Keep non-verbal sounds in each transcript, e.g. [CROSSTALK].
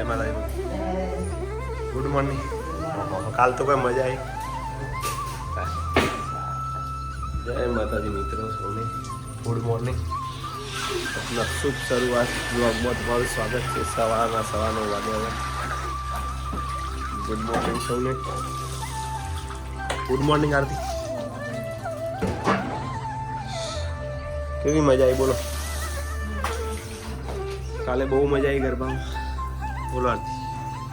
જય માતાજી good morning કાલ તો કોઈ મજા આવી. જય માતાજી મિત્રો સૌને. ગુડ મોર્નિંગ આપના શુભ શરૂઆત બ્લોગમાં તમારું સ્વાગત છે. સવારના સવા નવ વાગ્યા ગુડ મોર્નિંગ સૌને. Good morning Aarti. કેવી મજા આવી બોલો. કાલે બહુ મજા આવી ગરબામાં. બોલો આરતી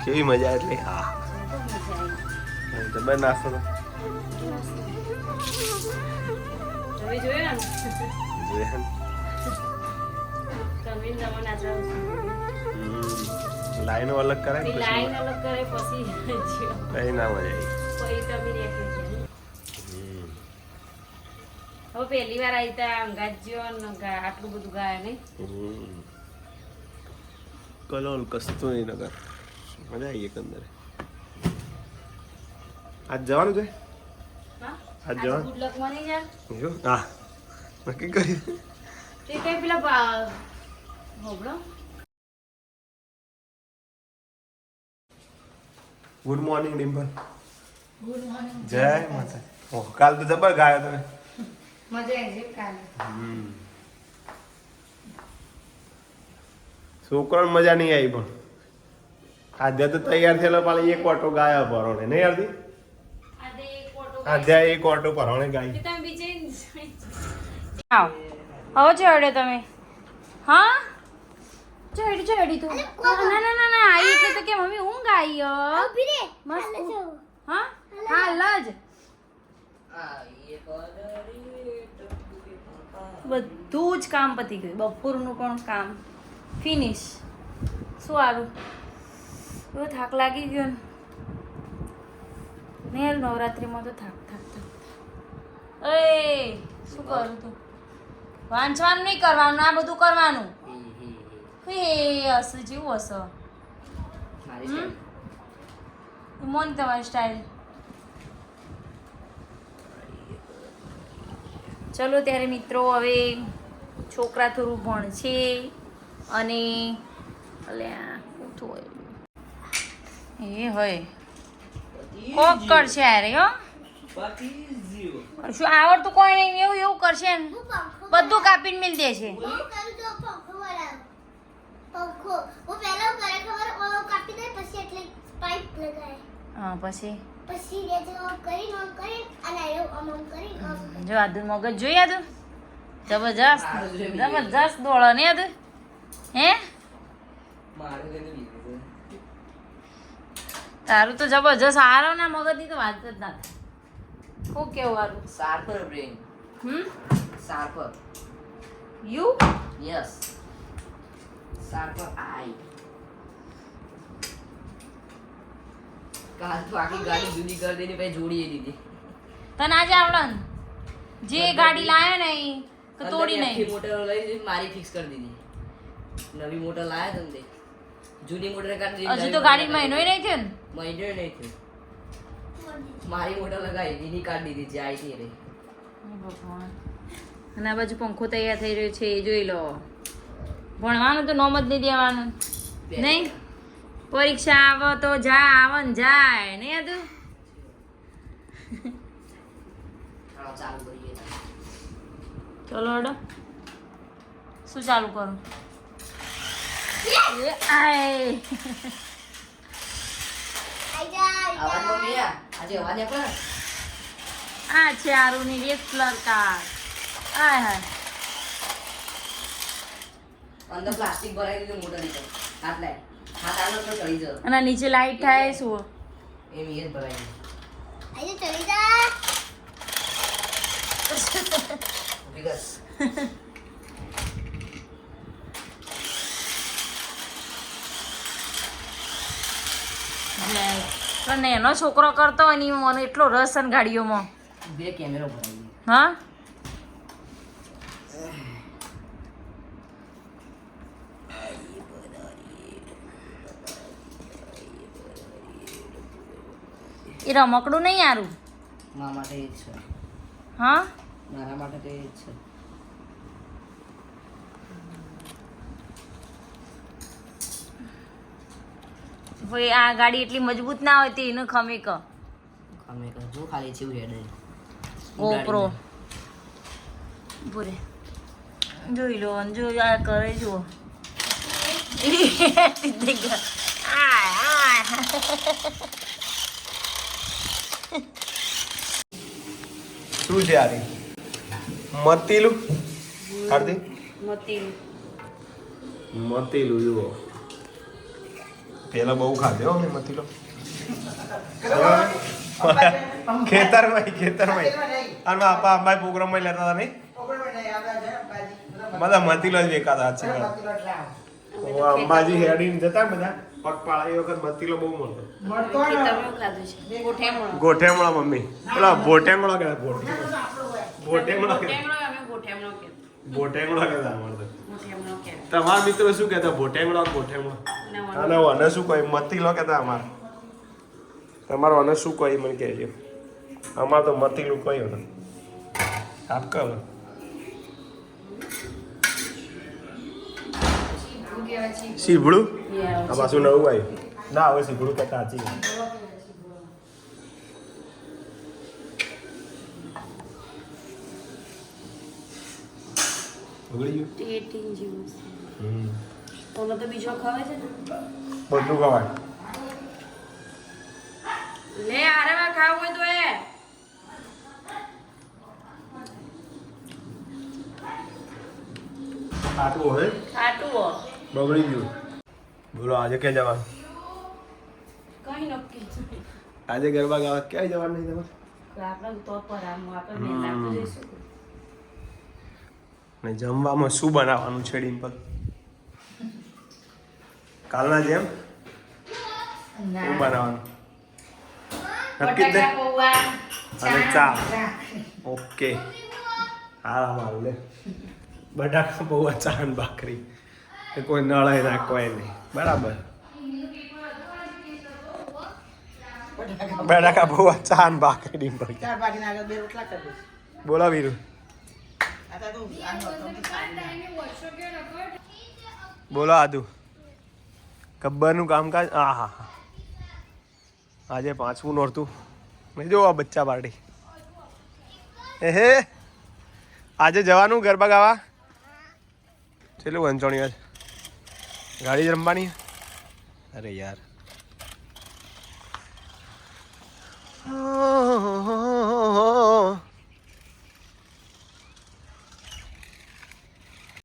કેવી મજા એટલે હા જબર નાસ્તો તો તમે જોયો ને જોયા ને? તમે નવો નાચવા હમ. લાઈનો અલગ કરાય ને પેલી પછી લાઈન અલગ કરે પછી જ્યો. કઈ ના મજા આવી પછી તમે રેખી છે હમ. હવે પહેલી વાર આવી તા અંગાત જ્યો ને ગા- આટલું બધું ગાય નહીં હમ. કલોલ કસ્તુરીનગર મજા આવી એકંદરે આજ જવાનું છે આજ જવાનું? હા નક્કી કરી પેલા good morning Dimple good morning જય માતા ઓહ કાલ તો જબર ગાયો તમે મજા આવી કાલે હમ. છોકરાને મજા નહીં આવી પણ. આધ્યા તો તૈયાર થયેલો પાલે એક ઓટો ગાયો ભરોણે. નહીં આવતી આજે એક ઓટો આધ્યા એક ઓટો ભરોણે ગાઈ બીજે આવ. આવો ચડે તમે. હા? ચડી ચડી તું. ના ના ના ના આવી એટલે તો કે મમ્મી ઊંઘ આવી રે મસ્ત હા? હા લજ. બધું જ કામ પતી ગયું. બપોરનું પણ કામ. ફિનિશ શું સારું એવો થાક લાગી ગયો ને. મેલ નવરાત્રિમાં તો થાક થાક થાક એ શું કરું તું? વાંચવાનું નહીં કરવાનું આ બધું કરવાનું. હે હશે જેવું હશે. મોન તમારી સ્ટાઇલ ચલો ત્યારે મિત્રો હવે છોકરા થોડું ભણશે. અને અલ્યા એ. હોય. કોક કરશે અરે હો. શું આવડતું કોઈ નહીં એવું એવું કરશે ને. બધું કાપીને મિલ દે છે હા પછી? જો આદુ મગજ જોઈ આદુ જબરજસ્ત જબરજસ્ત દોડો ને આદુ હે? તારું તો જબરજસ્ત હારો ના મગજની તો વાત જ ના થાય. શું કેવું હારું? Sharper brain hmm? Sharper. You yes sharper આઈ કાલ તો આખી ગાડી જૂની કરી દીધી પછી જોડી દીધી તને આજે આવડન જે ગાડી લાયા ને તોડી નહીં મોટર લઈ મારી ફિક્સ કરી દીધી. નવી મોટર લાયા તો તે. જૂની મોટર કાઢી હજી તો ગાડી મહિનો નહીં થયો ને? મહિનો નહીં થયો. મારી મોટર લગાવી દીધી કાઢી દીધી જે આવી હતી ભગવાન. અને આ બાજુ પંખો તૈયાર થઈ રહ્યો છે એ જોઈ લો. ભણવાનું તો નોમ જ નહીં દેવાનું. નહીં? પરીક્ષા આવે તો જા આવે ને જાય. નહીં હતું ચાલો કરીએ. ચલો શું ચાલુ કરું એ આય અવાજ મમ્મી આ? આજે છે આરુની રેસલર કાર આય હાય અંદર પ્લાસ્ટિક ભરાઈ દીધું મોટરની હાથ લાય હાથ આનો તો ચડી જશે અને નીચે લાઈટ થાય શું? એમ એ જ ભરાઈ જા વિગત [LAUGHS] પણ એનો છોકરો કરતો હોય ને મને એટલો રસ અને ગાડીઓમાં. બે કેમેરો હા? એ રમકડું નહીં આરું મારા માટે એ જ છે. હા? મારા માટે તો એ જ છે. ભાઈ આ ગાડી એટલી મજબૂત ના હોય એનું ખમે ક અમે કહો જો ખાલી છે હેડે ગોપ્રો પૂરે જોઈ લો અને જો આ કરે જુઓ. આ, આ. શું છે આરી મતીલું હાર્દિક? મતીલું જુઓ. પેલા બહુ ખાધો મથિલો મેં મતીલો. ખેતરમાં ખેતરમાં અને આપા અંબાઈ પ્રોગ્રામમાં લેતા હતા નહીં? બધા મતીલો જ વેકાતા છે અંબાજી હેડીને જતા બધા? પગપાળા એ વખત મતીલો બહુ મળતો. ગોઠેમળા મમ્મી. પેલા ભોટેમળા કહેવાય ભોટેમળા ભોટેમળા કહેતા અમારે તો. તમારા મિત્રો શું કહેતા? ભોટેમડો ભોટેમડો અને અને શું કહે? મતીલો કહેતા અમારે. તમારો અને શું કહે? મને કહેજો. અમાર તો મતીલું કહ્યું ને આપ કહો. સીભડું આ પાછું નવું આવ્યું. ના હવે સીભડું કહેતા સાચી વાત. બગડી ગયું હમ. તો બીજો ખવે છે ને બધું ખવાય લે આરામાં ખાવું હોય તો એ આટલું હોય ખાટું હો બગડી ગયું બોલો આજે ક્યાં જવાનું કઈ નક્કી આજે ગરબા ગાવા ક્યાંય જવાનું નહીં તમારે આપણે તો પર આમ આપણે મહેનત તો જઈશું ને જમવામાં શું બનાવવાનું છે ડિમ્પલ? કાલના જેમ? શું બનાવવાનું? નક્કી જ અને ચા. ઓકે. આરામ મારું લે. બટાકા પૌવા ચા અને ભાખરી. એ કોઈ નળાય નાખવાય કોઈ નહીં. બરાબર? બટાકા પૌવા ચા ને ભાખરી ડિમ્પલ. બોલા વીરુ આ તો તું આનો હતો, તું સારી બોલો આદુ ગબ્બરનું કામકાજ હા હા હા આજે પાંચમું નોરતું. મેં જો આ બચ્ચા પાર્ટી એ હે આજે જવાનું ગરબા ગાવા. ચેલું વંચોણી આજ ગાડી જ રમવાની. અરે યાર.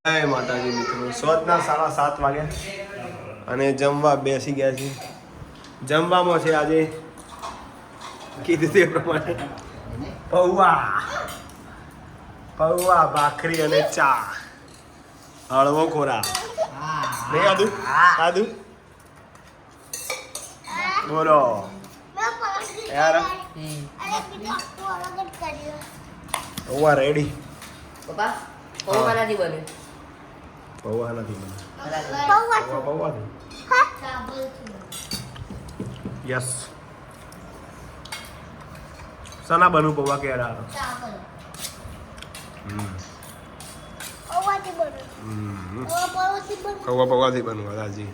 જય માતાજી મિત્રો. સોજના સાડા સાત વાગ્યા અને જમવા બેસી ગયા છે જમવામાં છે આજે કીધું તે પ્રમાણે પૌવા. પૌવા, ભાખરી અને ચા. હળવો ખોરા નહીં, આદુ? આદુ? બોલો. યાર. પૌવા રેડી પપ્પા, પૌવા નથી બને પૌવા નથી. મને પૌવા પૌવા યસ સના બનુ પૌવા કેડા પૌવા પૌવાથી બનવા. દાજી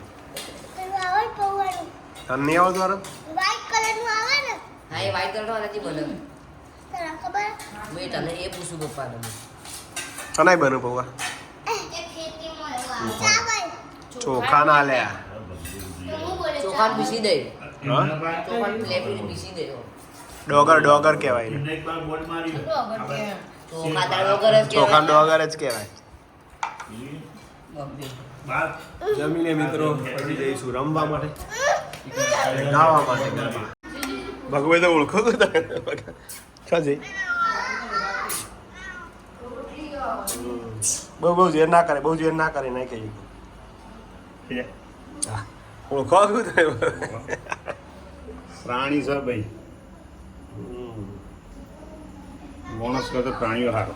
તને મારે હા એ વાઈટ કલર નથી બને મેં તને એ પૂછું પપ્પાને. તને બનુ પૌવા? ચોખા ના લે. ચોખાને પીસી દે. હા? લેપીને પીસી દે. ડોગર ડોગર કહેવાય. ચોખા દાળ જ કહેવાય. ડોગર જ કહેવાય. જમીને મિત્રો પછી જઈશું રમવા માટે. નાવા ગાવા માટે ગરબા. ભગવે તો ઓળખો તો તમે. ક્યાં જઈ. બહુ બહુ ઝેર ના કરે બહુ ઝેર ના કરે નહીં કહી હા. ઓળખો શું થયું પ્રાણી છે ભાઈ. માણસ કરતો પ્રાણીઓ સારો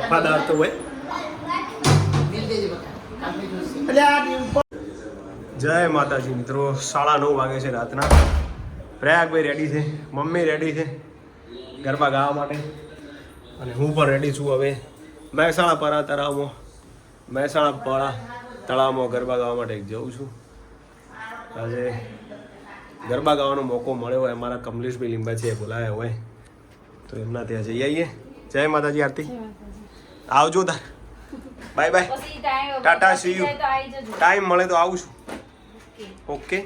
વફાદાર તો હોય? જય માતાજી મિત્રો સાડા નવ વાગે છે રાતના. પ્રયાગભાઈ રેડી છે મમ્મી રેડી છે ગરબા ગાવા માટે. અને હું પણ રેડી છું હવે. મહેસાણા પરા તળાવમાં મહેસાણા પરા તળાવમાં ગરબા ગાવા માટે જઉં છું. આજે ગરબા ગાવાનો મોકો મળ્યો હોય અમારા કમલેશભાઈ છે બોલાયા હોય. તો એમના ત્યાં જઈ આવીએ. જય માતાજી આરતી. આવજો તાર. બાય બાય ટાટા, સી જજો. ટાઈમ મળે તો આવું છું. ઓકે